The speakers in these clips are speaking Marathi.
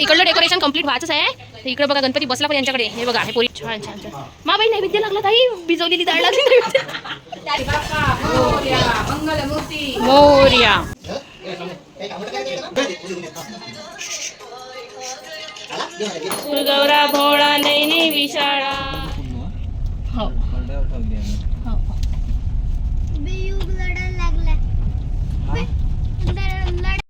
इकडलं डेकोरेशन कंप्लीट व्हायचंच आहे. तर इकडे बघा गणपती बसला पण यांच्याकडे. हे बघा हे पोरी. छान छान छान. मा बाई नैवेद्य लागला ताई. भिजवलेली डाळ लागली. नैवेद्य मोर्या. गौरा भोळा नैनी विशाळा हो हो बियुग लढायला लागला लढ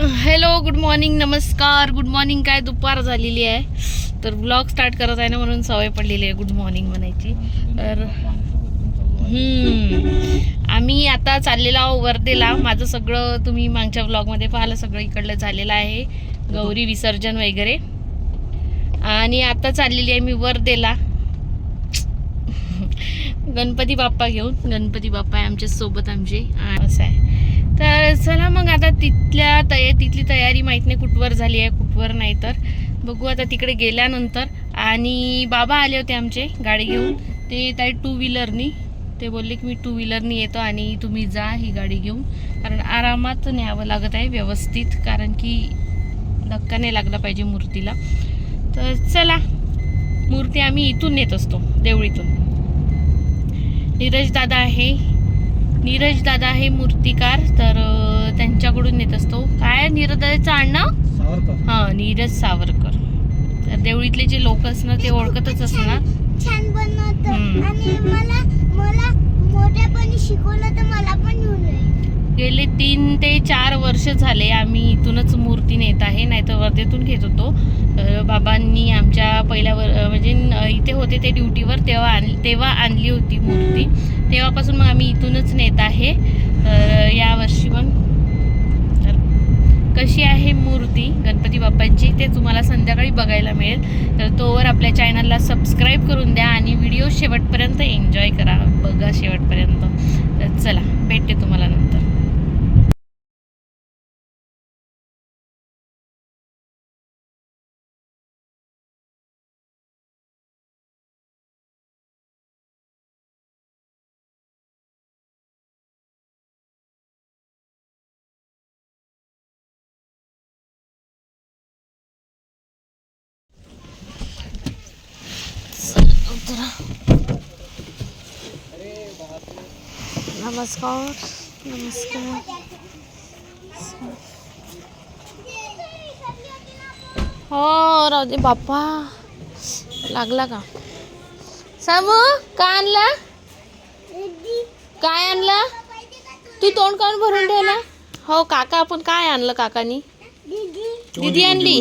हॅलो गुड मॉर्निंग नमस्कार. गुड मॉर्निंग काय दुपार झालेली आहे. तर ब्लॉग स्टार्ट करत आहे ना म्हणून सवय पडलेली आहे. गुड मॉर्निंग म्हणायची. तर आम्ही आता चाललेलो आहो वर्धेला. माझं सगळं तुम्ही मागच्या ब्लॉगमध्ये पाहिलं सगळं इकडलं झालेलं आहे. गौरी विसर्जन वगैरे. आणि आता चाललेली आहे मी वर्धेला. गणपती बाप्पा घेऊन. गणपती बाप्पा आहे आमच्यासोबत आमचे असं आहे. तर चला मग आता तिथल्या तया तिथली तयारी माहीत नाही कुठवर झाली आहे कुठवर नाही तर. बघू आता तिकडे गेल्यानंतर. आणि बाबा आले होते आमचे गाडी घेऊन. ते त्या टू व्हीलरनी ते बोलले की मी टू व्हीलरनी येतो आणि तुम्ही जा ही गाडी घेऊन. कारण आरामात न्यावं लागत आहे व्यवस्थित कारण की धक्का नाही लागला पाहिजे मूर्तीला. तर चला मूर्ती आम्ही इथून नेत असतो देवळीतून. नीरज दादा आहे. नीरज दादा आहे मूर्तिकार तर त्यांच्याकडून नेत असतो. काय नीरज दादाचं आडनाव? हां नीरज सावरकर. तर देवळीतले जे लोक असणार ते ओळखतच असणार छान बनवत हम्म. आणि मला मला मोठ्यापणी शिकवलं तर मला पण येऊन जाईल गेले तीन ते चार वर्ष झाले आम्ही इथूनच मूर्ती नेत आहे नाहीतर वर्धेतून घेत होतो. बाबांनी आमच्या पहिल्या वर म्हणजे इथे होते ते ड्युटीवर तेव्हा आण तेव्हा आणली होती मूर्ती. तेव्हापासून मग आम्ही इथूनच नेत आहे. तर यावर्षी पण कशी आहे मूर्ती गणपती बाप्पांची ते तुम्हाला संध्याकाळी बघायला मिळेल. तर तोवर आपल्या चॅनलला सबस्क्राईब करून द्या आणि व्हिडिओ शेवटपर्यंत एन्जॉय करा बघा शेवटपर्यंत. तर चला भेटते तुम्हाला नंतर. नमस्कार. नमस्कार. हो राहू दे बाप्पा. लागला का? सामू काय आणला? काय आणला? तू तोंड काऊन भरून ठेवला हो काका आपण काय आणलं काकानी? दीदी. आणली.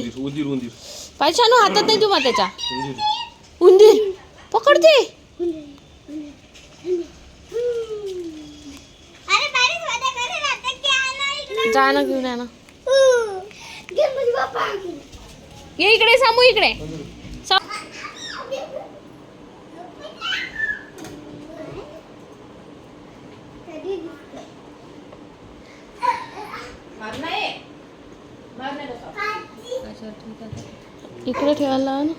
पाहिजे हातात नाही तुम्हा त्याच्या. उंदीर. पकडते. जा ना घेऊन या ना. ये इकडे सामू इकडे. इकडे ठेवायला ना.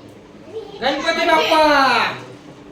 गणपती बाप्पा!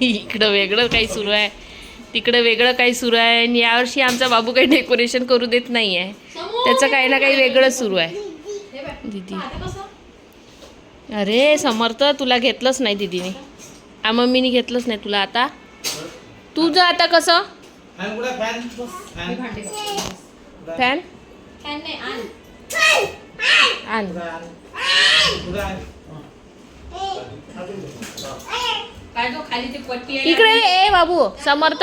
इकडे वेगळं काही सुरू आहे. तिकडं वेगळं काही सुरू आहे आणि यावर्षी आमचा बाबू काही डेकोरेशन करू देत नाही आहे त्याचं काही ना काही वेगळं सुरू आहे. दीदी. अरे समर्थ तुला घेतलंच नाही दीदीने. आ मम्मीने घेतलंच नाही तुला आता. तुझं आता कसं? फॅन आहे? इकडे ये, ए बाबू समर्थ.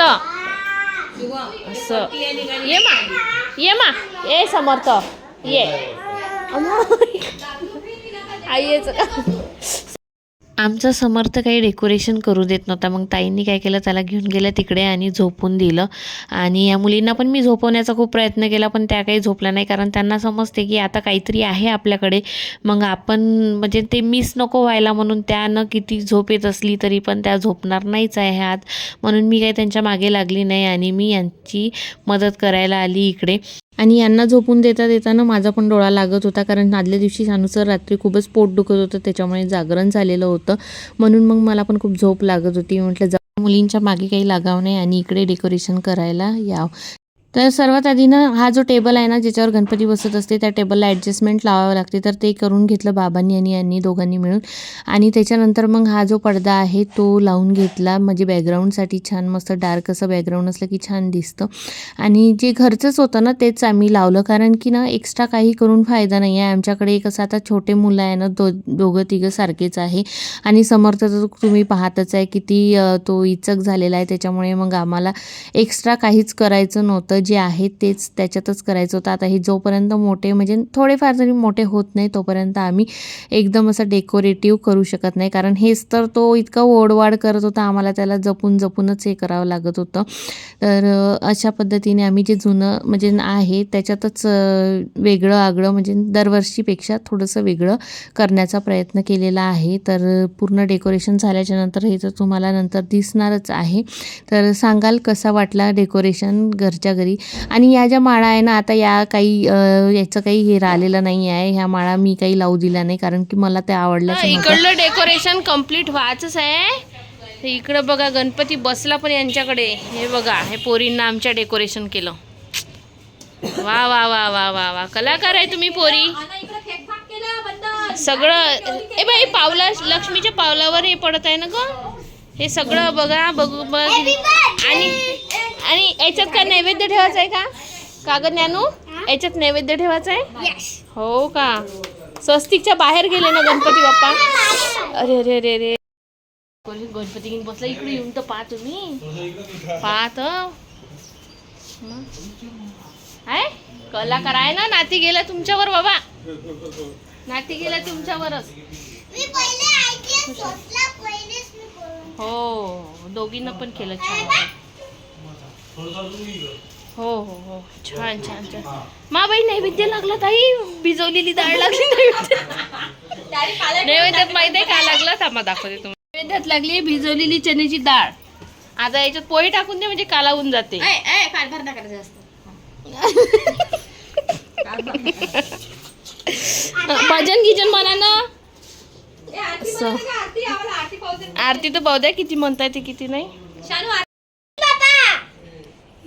असं ये मा ये मा. ए समर्थ ये. अम्मा. का आमचा समर्थ काही डेकोरेशन करू देत नव्हता. मग ताईंनी काय केलं? त्याला घेऊन गेलं तिकडे आणि झोपून दिलं. आणि या मुलींना पण मी झोपवण्याचा खूप प्रयत्न केला पण त्या काही झोपल्या नाही. कारण त्यांना समजते की आता काहीतरी आहे आपल्याकडे. मग आपण म्हणजे ते मिस नको व्हायला म्हणून त्यानं किती झोप येत असली तरी पण त्या झोपणार नाहीच आहे ह्यात. म्हणून मी काही त्यांच्या मागे लागली नाही आणि मी यांची मदत करायला आली इकडे. आणि यांना झोपून देता देताना माझा पण डोळा लागत होता कारण आदल्या दिवशी सानूचं रात्री खूपच पोट दुखत होतं त्याच्यामुळे जागरण झालेलं होतं. म्हणून मग मला पण खूप झोप लागत होती. म्हटलं जा मुलींच्या मागे काही लागाव नाही आणि इकडे डेकोरेशन करायला याव. तर सर्वात आधी ना हा जो टेबल आहे ना ज्याच्यावर गणपती बसत असते त्या टेबलला ॲडजस्टमेंट लावावं लागते. तर ते करून घेतलं बाबांनी आणि यांनी दोघांनी मिळून. आणि त्याच्यानंतर मग हा जो पडदा आहे तो लावून घेतला. म्हणजे बॅकग्राऊंडसाठी छान मस्त डार्क असं बॅकग्राऊंड असलं की छान दिसतं. आणि जे घरचंच होतं ना तेच आम्ही लावलं. कारण की ना एक्स्ट्रा काही करून फायदा नाही आहे. आमच्याकडे एक असं आता छोटे मुलं आहे ना दो दोघं तिघं सारखेच आहे. आणि समर्थ तर तुम्ही पाहतच आहे किती तो इचक झालेला आहे. त्याच्यामुळे मग आम्हाला एक्स्ट्रा काहीच करायचं नव्हतं. जे आहे तेच त्याच्यातच करायचं होतं. आता हे जोपर्यंत मोठे म्हणजे थोडेफार जरी मोठे होत नाही तोपर्यंत आम्ही एकदम असं डेकोरेटिव्ह करू शकत नाही. कारण हेच तर तो इतका ओढवाढ करत होता आम्हाला त्याला जपून जपूनच हे करावं लागत होतं. तर अशा पद्धतीने आम्ही जे जुनं म्हणजे आहे त्याच्यातच वेगळं आगळं म्हणजे दरवर्षीपेक्षा थोडंसं वेगळं करण्याचा प्रयत्न केलेला आहे. तर पूर्ण डेकोरेशन झाल्याच्यानंतर हे तर तुम्हाला नंतर दिसणारच आहे. तर सांगाल कसा वाटला डेकोरेशन घरच्या घरी? आणि या ज्या माळा आहे ना आता या काही याचं काही हे राहिलेलं नाही आहे. ह्या माळा मी काही लावू दिल्या नाही कारण की मला आवडल्याच नव्हत्या इकडलं डेकोरेशन कंप्लीट व्हायचंच आहे. इकडं बघा गणपती बसला पण यांच्याकडे. हे बघा हे पोरींना आमच्या डेकोरेशन केलं. वा वा वा वा वा वा. कलाकार आहे तुम्ही पोरी. सगळं ए बाई पावला लक्ष्मीच्या पावलावर हे पडत आहे ना ग? हे सगळं बघा बघू बघ. आणि आणि याच्यात काय नैवेद्य ठेवायचं आहे का? कागद ज्ञानू याच्यात नैवेद्य ठेवायचं आहे? हो का? स्वस्तिकच्या बाहेर गेले ना गणपती बाप्पा. अरे अरे अरे अरे. गणपती घेऊन बसला? इकडे येऊन तर पाहा तुम्ही. पाहत आहे? कलाकार आहे ना? नाती गेला तुमच्यावर बाबा. नाती गेला तुमच्यावरच. हो दोघींना पण केलं छान. हो हो हो. छान छान छान. मा बाई नैवेद्य लागला ताई. भिजवलेली डाळ लागली नैवेद्य. नैवेद्यात माहिती आहे काय लागलं थांबा दाखवते तुम्हाला. नैवेद्यात लागली भिजवलेली चण्याची डाळ. आता याच्यात पोहे टाकून दे म्हणजे कालावून जाते. भजन गिजन म्हणा ना. आरती तर पाहू द्या किती म्हणताय ते किती नाही.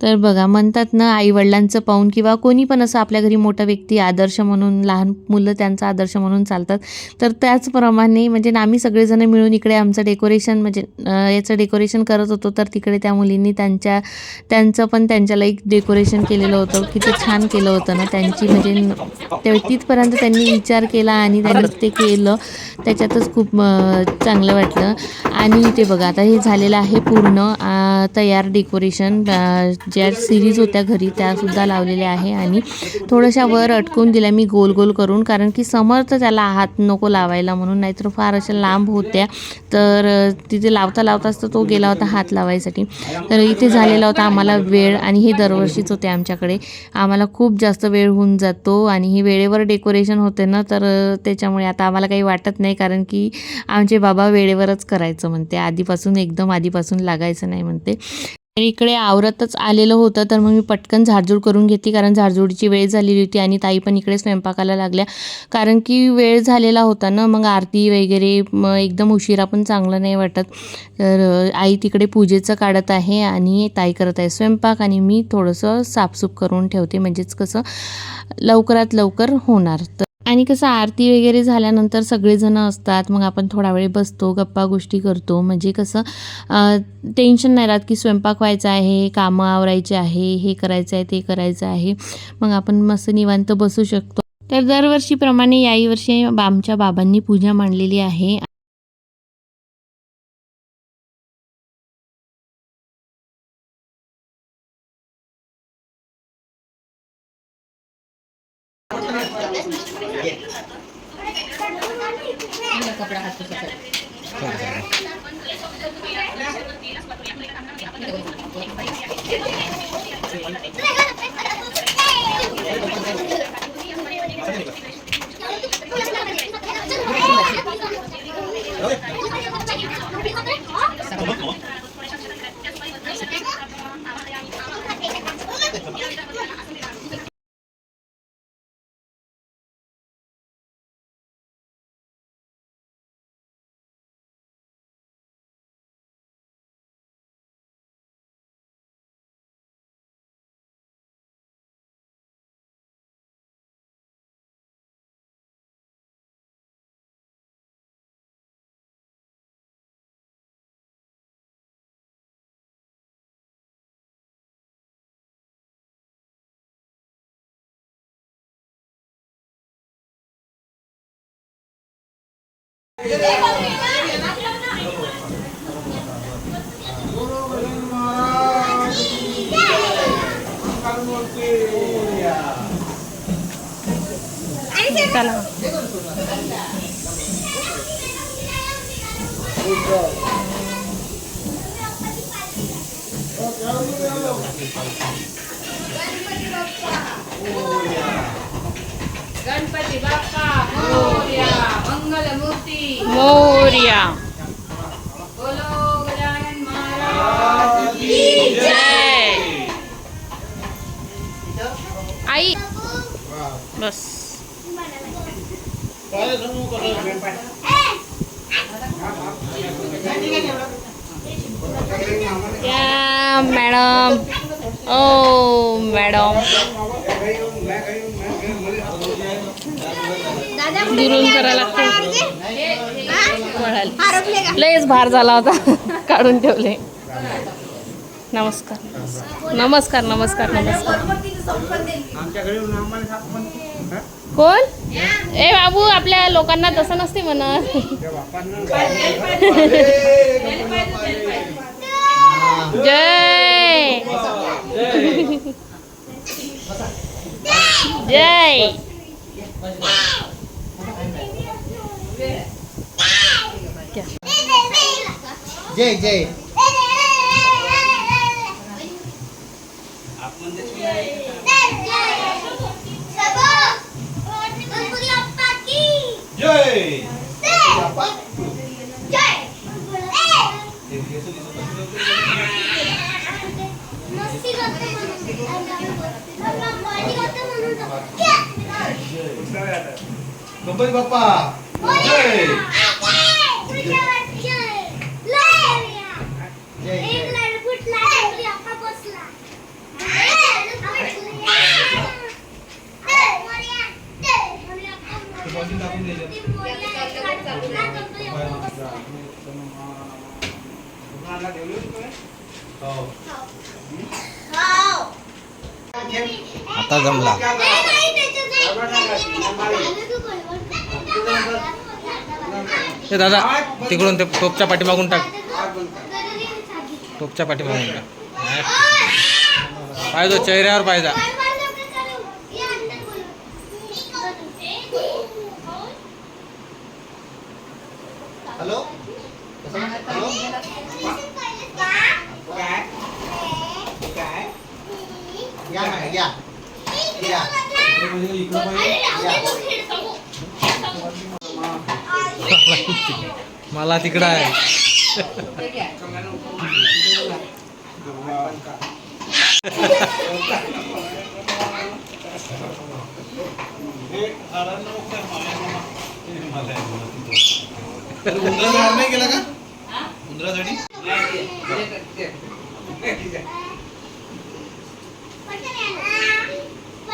तर बघा म्हणतात ना आईवडिलांचं पाहून किंवा कोणी पण असं आपल्या घरी मोठा व्यक्ती आदर्श म्हणून लहान मुलं त्यांचा आदर्श म्हणून चालतात. तर त्याचप्रमाणे म्हणजे आम्ही सगळेजण मिळून इकडे आमचं डेकोरेशन म्हणजे याचं डेकोरेशन करत होतो. तर तिकडे त्या मुलींनी त्यांच्या त्यांचं पण त्यांच्याला एक डेकोरेशन केलेलं होतं किती छान केलं होतं ना. त्यांची म्हणजे ते तिथपर्यंत त्यांनी विचार केला आणि त्यांनी ते केलं. त्याच्यातच खूप चांगलं वाटलं. आणि ते बघा आता हे झालेलं आहे पूर्ण तयार डेकोरेशन ज्या सिरीज होत्या घरी त्यासुद्धा लावलेल्या आहे आणि थोड्याशा वर अटकून दिल्या मी गोल गोल करून कारण की समर्थ त्याला हात नको लावायला म्हणून नाहीतर फार अशा लांब होत्या. तर तिथे लावता लावताच तर तो गेला होता हात लावायसाठी. तर इथे झालेला होता आम्हाला वेळ आणि हे दरवर्षीच होते आमच्याकडे. आम्हाला खूप जास्त वेळ होऊन जातो आणि हे वेळेवर डेकोरेशन होते ना तर त्याच्यामुळे आता आम्हाला काही वाटत नाही कारण की आमचे बाबा वेळेवरच करायचं म्हणते. आधीपासून एकदम आधीपासून लागायचं नाही म्हणते. इकडे आवरतच आलेलं होतं तर मग मी पटकन झाडझूड करून घेतली कारण झाडझुडीची वेळ झालेली होती आणि ताई पण इकडे स्वयंपाकाला लागल्या. कारण की वेळ झालेला होता ना मग आरती वगैरे मग एकदम उशिरा पण चांगलं नाही वाटत. तर आई तिकडे पूजेचं काढत आहे आणि ताई करत आहे स्वयंपाक आणि मी थोडंसं साफसूफ करून ठेवते. म्हणजेच कसं लवकरात लवकर होणार. तर आणि कसं आरती वगैरे झाल्यानंतर सगळेजणं असतात मग आपण थोडा वेळ बसतो गप्पा गोष्टी करतो. म्हणजे कसं टेन्शन नाही राहत की स्वयंपाक व्हायचा आहे कामं आवरायचे आहे हे करायचं आहे ते करायचं आहे. मग आपण मस्त निवांत बसू शकतो. तर दरवर्षीप्रमाणे याही वर्षी आमच्या बाबांनी पूजा मांडलेली आहे. Okay. चला गणपती बाप्पा मोरया मंगलमूर्ती. मोर्या. बोलो गजानन महाराज जय. आई. बस. काय सांगू कसं या मॅडम. ओ मॅडम. दुरून करायला लागते. लयच भार झाला होता. काढून ठेवले. नमस्कार. नमस्कार नमस्कार नमस्कार. कोण? ए बाबू आपल्या लोकांना तसं नसते म्हणत. जय. जय. जय जय जय गणपती बाप्पा आता जमला. ते दादा तिकडून ते टोपच्या पाठीमागून टाक. टोपच्या पाठीमागून टाक. पाहिजे चेहऱ्यावर पाहिजे मला तिकडं आहे. उंदरा झाड नाही गेला का उंदरा झाडी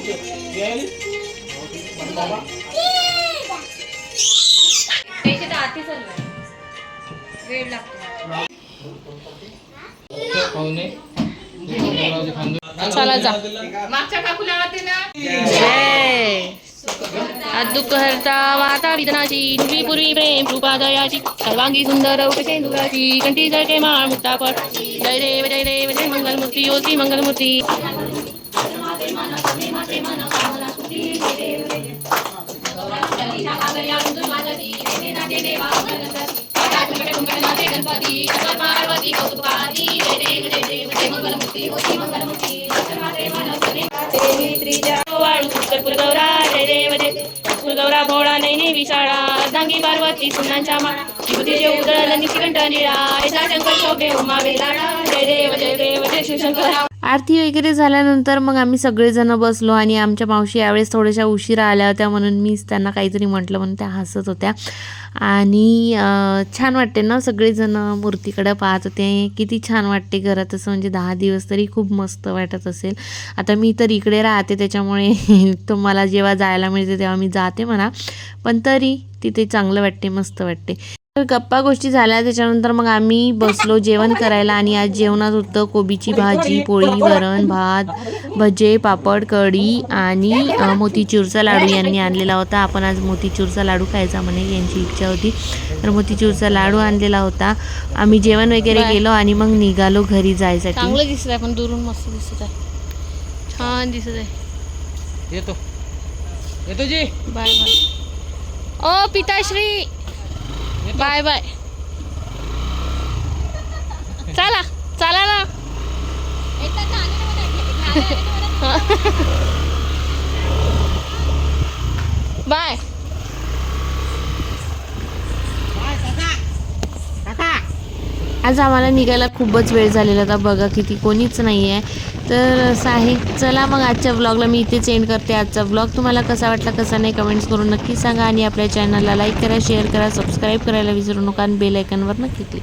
हे बघ, हे चालू आहे. ते उंदीर तो. ते उंदीर आहे त्याच्याखाली. काजल पकडून घे. हे बघ, उंदीर. उंदीर, उंदीर, उंदीर. हा. आला? ये म्हणा त्याला, ये म्हणा बाहेर. ये मुक्तापट जय देव जय देव जय मंगलमूर्ती योती मंगलमूर्ती वाळू कर्पूरगौरा जय देव जय कर्पूरगौरा भोळा नैने विशाळा अर्धांगी पार्वती सुनांच्या माळा। विभूतीचे उदळ निशिकंठ निळा ऐसा शंकर शोभे उमा वेलाडा जय देव जय देव जय शिवशंकर। आरती वगैरे झाल्यानंतर मग आम्ही सगळेजणं बसलो आणि आमच्या मावशी यावेळेस थोड्याशा उशिरा आल्या होत्या म्हणून मीच त्यांना काहीतरी म्हटलं म्हणून त्या हसत होत्या. आणि छान वाटते ना सगळेजणं मूर्तीकडे पाहत होते. किती छान वाटते घरात असं म्हणजे दहा दिवस तरी खूप मस्त वाटत असेल. आता मी तर इकडे राहते त्याच्यामुळे तो मला जेव्हा जायला मिळते तेव्हा मी जाते म्हणा. पण तरी तिथे चांगलं वाटते मस्त वाटते. तर गप्पा गोष्टी झाल्या त्याच्यानंतर मग आम्ही बसलो जेवण करायला आणि आज जेवणात होतं कोबीची भाजी पोळी वरण भात भजे पापड कढी आणि मोतीचूरचा लाडू यांनी आणलेला होता. आपण आज मोतीचूरचा लाडू खायचा म्हणे यांची इच्छा होती. तर मोतीचूरचा लाडू आणलेला होता. आम्ही जेवण वगैरे. केलो आणि मग निघालो घरी जायसाठी. चांगलं दिसत आहे पण दुरून मस्त दिसत आहे छान दिसत आहे. येतो. येतो जी. Bye bye. ओ पिताश्री! Bye bye. चला चला ना. बाय. आज आम्हाला निघायला खूपच वेळ झालेला होता. बघा किती कोणीच नाही आहे तर असं आहे चला मग आजच्या व्लॉगला मी इथेच एंड करते आजचा व्लॉग तुम्हाला कसा वाटला कसा नाही कमेंट्स करून नक्की सांगा. आणि आपल्या चॅनलला लाईक करा शेअर करा सबस्क्राईब करायला विसरू नका. आणि बेलायकनवर नक्की क्लिक